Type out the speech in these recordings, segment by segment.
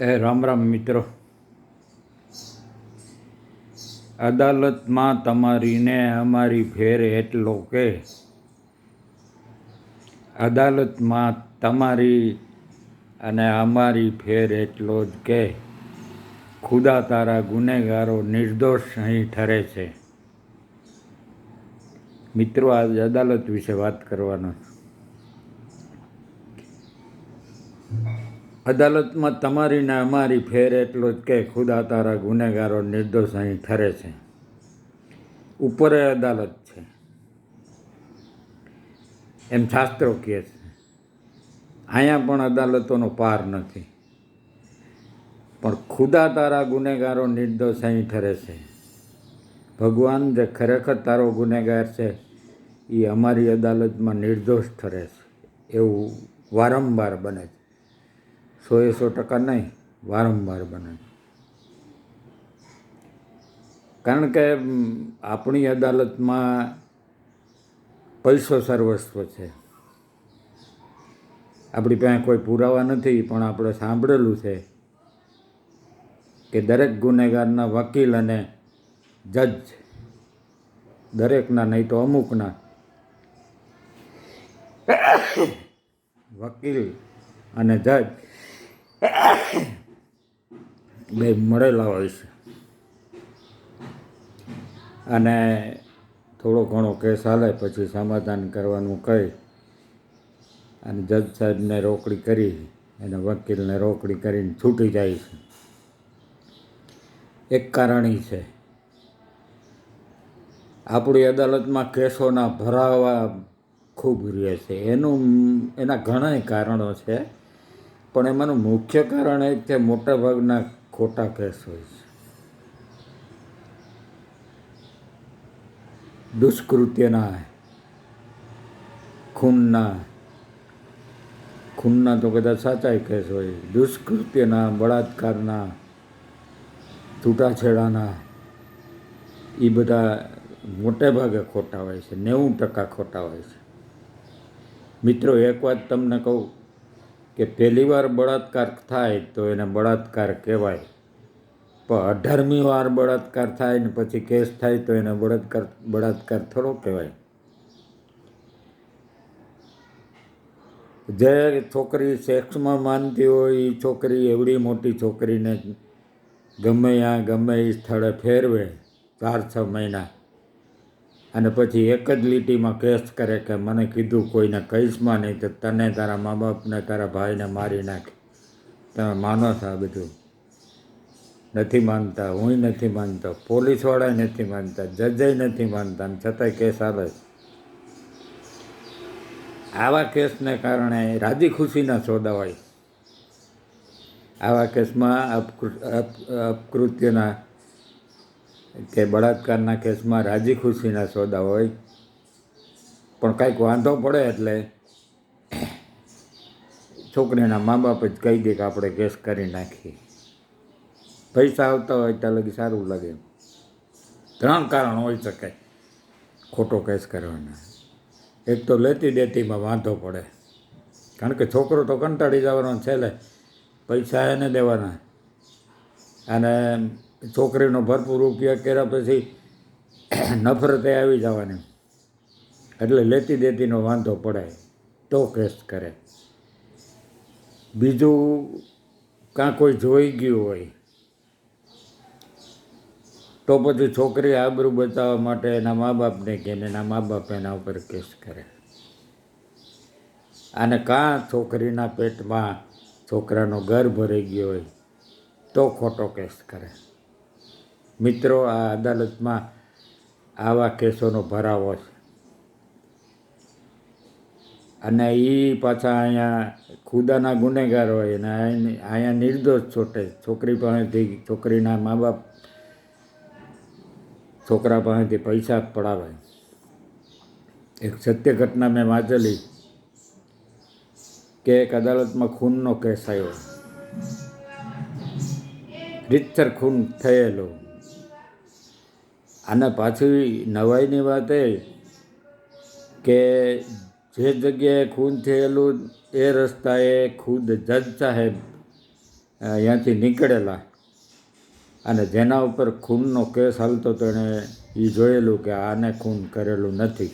એ રામ રામ મિત્રો. અદાલતમાં તમારી ને અમારી ફેર એટલો કે અદાલતમાં તમારી અને અમારી ફેર એટલો જ કે ખુદા તારા ગુનેગારો નિર્દોષ અહીં ઠરે છે. મિત્રો, આજે અદાલત વિશે વાત કરવાનો છું. અદાલતમાં તમારી ને અમારી ફેર એટલો જ કે ખુદા તારા ગુનેગારો નિર્દોષ અહીં ઠરે છે. ઉપરે અદાલત છે. એમ શાસ્ત્રો કહે છે. અહીંયા પણ અદાલતોનો પાર નથી. પણ ખુદા તારા ગુનેગારો નિર્દોષ અહીં ઠરે છે. ભગવાન જે ખરેખર તારો ગુનેગાર છે એ અમારી અદાલતમાં નિર્દોષ ઠરે છે. એવું વારંવાર બને છે. સો એ સો ટકા નહીં, વારંવાર બને. કારણ કે આપણી અદાલતમાં પૈસો સર્વસ્વ છે. આપણી પાસે કોઈ પુરાવા નથી, પણ આપણે સાંભળેલું છે કે દરેક ગુનેગારના વકીલ અને જજ, દરેકના નહીં તો અમુકના. વકીલ અને જજ બે મળેલા હોય છે. અને થોડો ઘણો કેસ હાલે, પછી સમાધાન કરવાનું કહી અને જજ સાહેબને રોકડી કરી અને વકીલને રોકડી કરીને છૂટી જાય છે. એક કારણ એ છે. આપણી અદાલતમાં કેસોના ભરાવા ખૂબ રહે છે. એનું, એના ઘણાય કારણો છે. પણ એમાંનું મુખ્ય કારણ એ કે મોટાભાગના ખોટા કેસ હોય છે. દુષ્કૃત્યના, ખૂનના ખૂનના તો કદાચ સાચા કેસ હોય. દુષ્કૃત્યના, બળાત્કારના છૂટાછેડાના એ બધા મોટે ભાગે ખોટા હોય છે. નેવું ટકા ખોટા હોય છે. મિત્રો, એક વાત તમને કહું કે પહેલી વાર બળાત્કાર થાય તો એને બળાત્કાર કહેવાય. પણ અઢારમી વાર બળાત્કાર થાય ને પછી કેસ થાય તો એને બળાત્કાર બળાત્કાર થોડો કહેવાય. જે છોકરી સેક્સમાં માનતી હોય એ છોકરી એવડી મોટી છોકરીને ગમે ત્યાં ગમે એ સ્થળે ફેરવે, ચાર છ મહિના. અને પછી એક જ લીટીમાં કેસ કરે કે મને કીધું કોઈને કહીશમાં નહીં તો તને તારા મા બાપને તારા ભાઈને મારી નાખે. તમે માનો છો આ બધું? નથી માનતા હું નથી માનતો, પોલીસવાળાય નથી માનતા જજય નથી માનતા, અને છતાંય કેસ આવે આવા કેસને કારણે રાજી ખુશીના સોદા હોય. આવા કેસમાં અપકૃ- અપકૃત્યના કે બળાત્કારના કેસમાં રાજી ખુશીના સોદા હોય, પણ કંઈક વાંધો પડે એટલે છોકરીના મા બાપ જ કહી દે કે આપણે કેસ કરી નાખીએ. પૈસા આવતા હોય ત્યાં લગી સારું લાગે. ત્રણ કારણ હોઈ શકે ખોટો કેસ કરવાના. એક તો લેતી દેતીમાં વાંધો પડે. કારણ કે છોકરો તો કંટાળી જવાનો છેલ્લે પૈસા એને દેવાના. અને છોકરીનો ભરપૂર ઉપયોગ કર્યા પછી નફરતે આવી જવાની. એટલે લેતી દેતીનો વાંધો પડે તો કેસ કરે. બીજું કાં કોઈ જોઈ ગયું હોય, તો પછી છોકરી આબરૂ બચાવવા માટે એના મા બાપને કે એના મા બાપ એના ઉપર કેસ કરે. અને કાં છોકરીના પેટમાં છોકરાનો ગર્ભ ભરાઈ ગયો હોય, તો ખોટો કેસ કરે. મિત્રો, આ અદાલતમાં આવા કેસોનો ભરાવો છે. અને એ પાછા અહીંયા ખુદાના ગુનેગાર હોય અને અહીં- અહીંયા નિર્દોષ છોટે. છોકરી પાસેથી, છોકરીના મા બાપ છોકરા પાસેથી પૈસા પડાવે. એક સત્ય ઘટના મેં વાંચેલી કે એક અદાલતમાં ખૂનનો કેસ આવ્યો. રીતસર ખૂન થયેલો. અને પાછી નવાઈની વાત એ કે જે જગ્યાએ ખૂન થયેલું એ રસ્તાએ ખુદ જજ સાહેબ અહીંયાથી નીકળેલા. અને જેના ઉપર ખૂનનો કેસ હાલતો તો એણે એ જોયેલું કે આને ખૂન કરેલું નથી.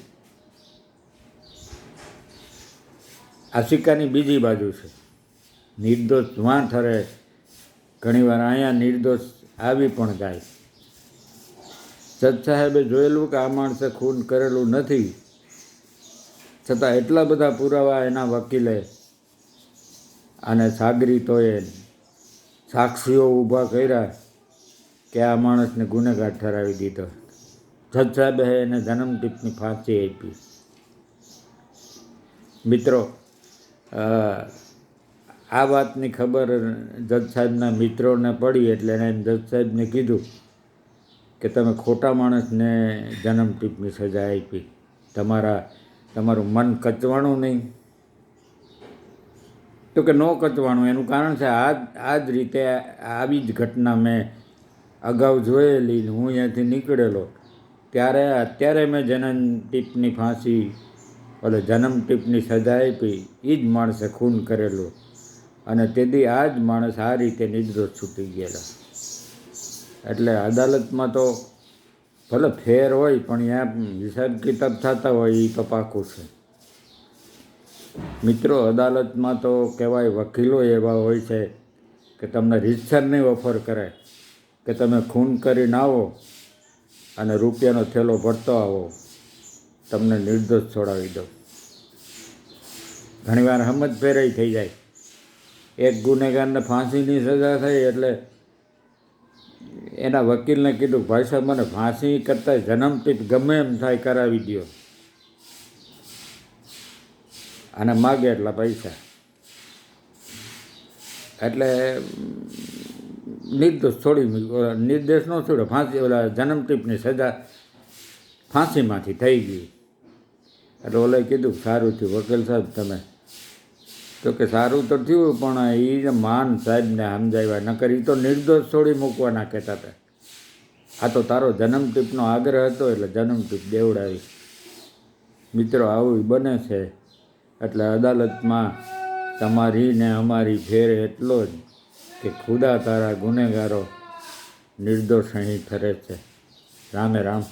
આ સિક્કાની બીજી બાજુ છે. નિર્દોષ જ્યાં ઠરે. ઘણીવાર અહીંયા નિર્દોષ આવી પણ જાય. જજ સાહેબે જોયેલું કે આ માણસે ખૂન કરેલું નથી. છતાં એટલા બધા પુરાવા એના વકીલે અને સાગરીતોએ સાક્ષીઓ ઊભા કર્યા કે આ માણસને ગુનેગાર ઠરાવી દીધો. જજ સાહેબે એને જન્મટીપની ફાંસી આપી. મિત્રો આ વાતની ખબર જજ સાહેબના મિત્રોને પડી એટલે એણે જજ સાહેબને કીધું કે તમે ખોટા માણસને જન્મટીપની સજા આપી. તમારા, તમારું મન કચવાણું નહીં. તો કે ન કચવાનું એનું કારણ છે આ આ જ રીતે આવી જ ઘટના મેં અગાઉ જોયેલી હું અહીંયાથી નીકળેલો. ત્યારે, અત્યારે મેં જન્મ ટીપની ફાંસી, ઓલે જન્મ ટીપની સજા આપી એ જ માણસે ખૂન કરેલું. અને તેથી આ જ માણસ આ રીતે નિર્દોષ છૂટી ગયેલો. એટલે અદાલતમાં તો ભલે ફેર હોય, પણ ત્યાં હિસાબ કિતાબ થતા હોય એ તો પાકું છે. મિત્રો, અદાલતમાં તો કહેવાય વકીલો એવા હોય છે કે તમને રીતસરની ઓફર કરે, કે તમે ખૂન કરીને આવો અને રૂપિયાનો થેલો ભરતો આવો, તમને નિર્દોષ છોડાવી દો ઘણીવાર હમત ફેરાઈ થઈ જાય. એક ગુનેગારને ફાંસીની સજા થઈ એટલે એના વકીલને કીધું, ભાઈ સાહેબ, મને ફાંસી કરતાં જન્મટીપ ગમે એમ થાય, કરાવી દો અને માગે એટલા પૈસા. એટલે નિર્દોષ છોડી નિર્દેશ ન છોડ્યો ફાંસી, ઓલા જન્મટીપની સજા ફાંસીમાંથી થઈ ગઈ. એટલે ઓલે કીધું, સારું થયું, વકીલ સાહેબ, તમે તો કે સારું તો થયું, પણ એ માન સાહેબને સમજાવ્યા. નકર એ તો નિર્દોષ છોડી મૂકવાના કહેતા હતા. આ તો તારો જન્મટીપનો આગ્રહ હતો, એટલે જન્મટીપ દેવડાવી. મિત્રો, આવું બને છે. એટલે અદાલતમાં તમારી ને અમારી ફેર એટલો જ કે ખુદા તારા ગુનેગારો નિર્દોષ અહીં ફરે છે. રામે રામ.